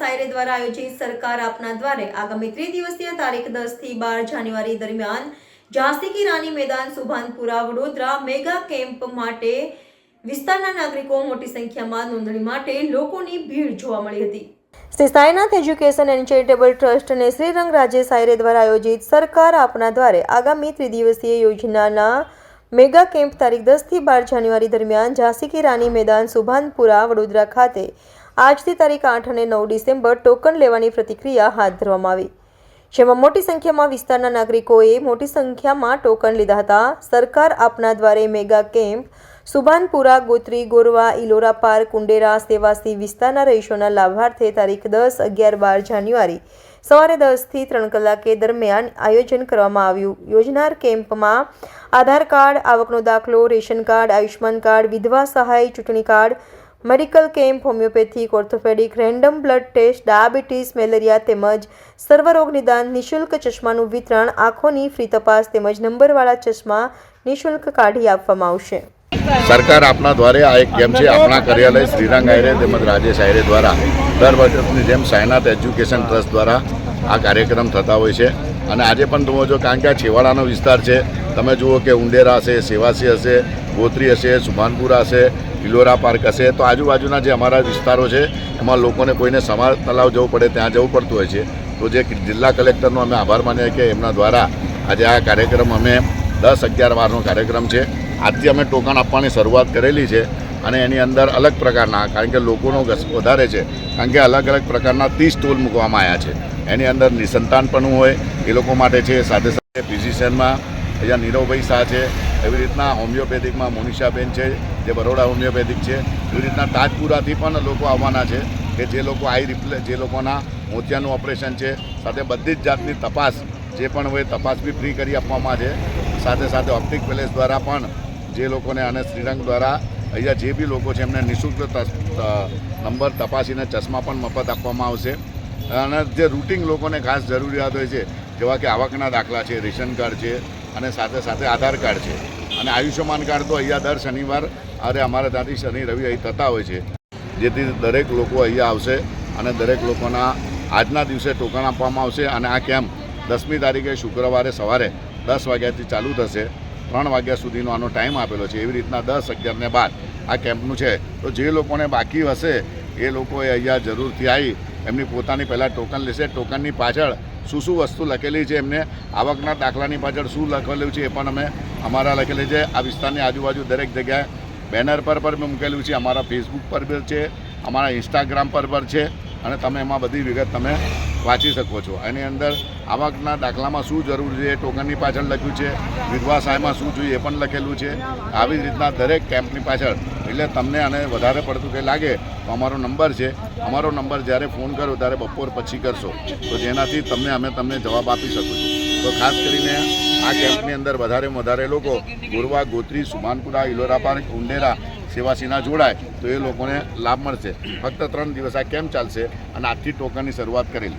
સાયરે દ્વારા આયોજિત સરકાર આપના દ્વારે આગામી ત્રિદિવસીય તારીખ દસથી બાર જાન્યુઆરી દરમિયાન ઝાંસી કી રાની મેદાન, સુભાનપુરા, વડોદરા મેગા કેમ્પ માટે વિસ્તારના નાગરિકો મોટી સંખ્યામાં નોંધણી માટે લોકોની ભીડ જોવા મળી હતી. Shri Sainath education and charitable trust અને શ્રીરંગ રાજ્ય સાયરે દ્વારા આયોજિત સરકાર આપના દ્વારે આગામી ત્રિદિવસીય યોજનાના મેગા કેમ્પ તારીખ દસથી બાર જાન્યુઆરી દરમિયાન ઝાંસી કી રાની મેદાન સુભાનપુરા, વડોદરા ખાતે. આજથી તારીખ આઠ અને નવ ડિસેમ્બર ટોકન લેવાની પ્રતિક્રિયા હાથ ધરવામાં આવી. જેમાં મોટી સંખ્યામાં વિસ્તારના નાગરિકોએ મોટી સંખ્યામાં ટોકન લીધા હતા. સરકાર આપના દ્વારે mega camp Subhanpura, Gotri, Gorwa, Ellora Park, Kundera, Sevasi વિસ્તારના રહીશોના લાભાર્થે તારીખ દસ અગિયાર બાર જાન્યુઆરી સવારે દસથી ત્રણ કલાકે દરમિયાન આયોજન કરવામાં આવ્યું. યોજનાર કેમ્પમાં આધાર કાર્ડ, આવકનો દાખલો, રેશન કાર્ડ આયુષ્માન કાર્ડ, વિધવા સહાય, ચૂંટણી card, medical camp homoeopathic orthopaedic, random blood test, diabetes, malaria તેમજ સર્વરોગ નિદાન, નિઃશુલ્ક ચશ્માનું વિતરણ, આંખોની ફ્રી તપાસ તેમજ નંબરવાળા ચશ્મા નિઃશુલ્ક કાઢી આપવામાં આવશે. સરકાર આપના દ્વારે આ એક કેમ્પ છે. આપણા કાર્યાલય શ્રીરંગ આયરે તેમજ રાજેશ આયરે દ્વારા દર વર્ષની જેમ સાયનાથ એજ્યુકેશન ટ્રસ્ટ દ્વારા આ કાર્યક્રમ થતા હોય છે. અને આજે પણ તમે જો કારણ કે આ છેવાડાનો વિસ્તાર છે, તમે જુઓ કે ઉંડેરા હશે, સેવાસી હશે, ગોત્રી હશે, સુભાનપુરા હશે ઇલોરા પાર્ક હશે, તો આજુબાજુના જે અમારા વિસ્તારો છે, એમાં લોકોને કોઈને સમાર તલાવ જવું પડે, ત્યાં જવું પડતું હોય છે. તો જે જિલ્લા કલેક્ટરનો અમે આભાર માનીએ કે એમના દ્વારા આજે આ કાર્યક્રમ અમે દસ અગિયાર વારનો કાર્યક્રમ છે. આજથી અમે ટોકન આપવાની શરૂઆત કરેલી છે અને એની અંદર અલગ પ્રકારના, કારણ કે લોકોનો વધારે છે, કારણ કે અલગ અલગ પ્રકારના ત્રીસ સ્ટોલ મૂકવામાં આવ્યા છે. એની અંદર નિસંતાનપણું હોય, એ લોકો માટે છે. સાથે સાથે ફિઝિશિયનમાં અહીંયા નીરવભાઈ શાહ છે. એવી રીતના હોમિયોપેથિકમાં મોનિષાબેન છે, જે બરોડા હોમિયોપેથિક છે. એવી રીતના તાજપુરાથી પણ લોકો આવવાના છે કે જે લોકો આઈ રિપ્લે, જે લોકોના મોતિયાનું ઓપરેશન છે. સાથે બધી જ જાતની તપાસ જે પણ હોય, તપાસ બી ફ્રી કરી આપવામાં છે. સાથે સાથે ઓપ્ટિક પેલેસ દ્વારા પણ જે લોકોને અને શ્રીરંગ દ્વારા અહીંયા જે બી લોકો છે, એમને નિઃશુલ્ક નંબર તપાસીને ચશ્મા પણ મફત આપવામાં આવશે. અને જે રૂટિંગ લોકોને ખાસ જરૂરિયાત હોય છે, જેવા કે આવકના દાખલા છે, રેશન કાર્ડ છે, અને સાથે સાથે આધાર કાર્ડ છે. અને આયુષ્યમાન કાર્ડ તો અહીંયા દર શનિવાર, અરે અમારે ત્યાંથી શનિ, રવિ અહીં થતા હોય છે. જેથી દરેક લોકો અહીંયા આવશે અને દરેક લોકોના આજના દિવસે ટોકન આપવામાં આવશે અને આ કેમ્પ દસમી તારીખે શુક્રવારે સવારે દસ વાગ્યાથી ચાલુ થશે. ત્રણ વાગ્યા સુધીનો આનો ટાઈમ આપેલો છે. એવી રીતના દસ અગિયારને બાદ આ કેમ્પનું છે. તો જે લોકોને બાકી હશે, એ લોકોએ અહીંયા જરૂરથી આવી એમની પોતાની પહેલાં ટોકન લેશે. ટોકનની પાછળ શું શું વસ્તુ લખેલી છે, એમને આવકના દાખલાની પાછળ શું લખેલું છે એ પણ અમે અમારા લખેલી છે. આ વિસ્તારની આજુબાજુ દરેક જગ્યાએ બેનર પર પણ મૂકેલું છે. અમારા ફેસબુક પર બી છે, અમારા ઇન્સ્ટાગ્રામ પર પણ છે અને તમે એમાં બધી વિગત તમે વાંચી શકો છો. એની અંદર આવકના દાખલામાં શું જરૂર છે ટોકનની પાછળ લખ્યું છે, વિધવા સહાયમાં શું જોઈએ એ પણ લખેલું છે. આવી રીતના દરેક કેમ્પની પાછળ, એટલે તમને આને વધારે પડતું કંઈ લાગે અમારો નંબર છે. અમારો નંબર જ્યારે ફોન કરો ત્યારે બપોર પછી કરશો. તો જેનાથી તમને અમે તમને જવાબ આપી શકું છું. તો ખાસ કરીને આ કેમ્પની અંદર વધારેમાં વધારે લોકો ગોરવા, ગોત્રી સુમાનપુરા ઇલોરા પાર્ક ઉંડેરા, સેવાસીના જોડાય. તો એ લોકોને લાભ મળશે. ફક્ત ત્રણ દિવસ આ કેમ્પ ચાલશે અને આજથી ટોકનની શરૂઆત કરેલી.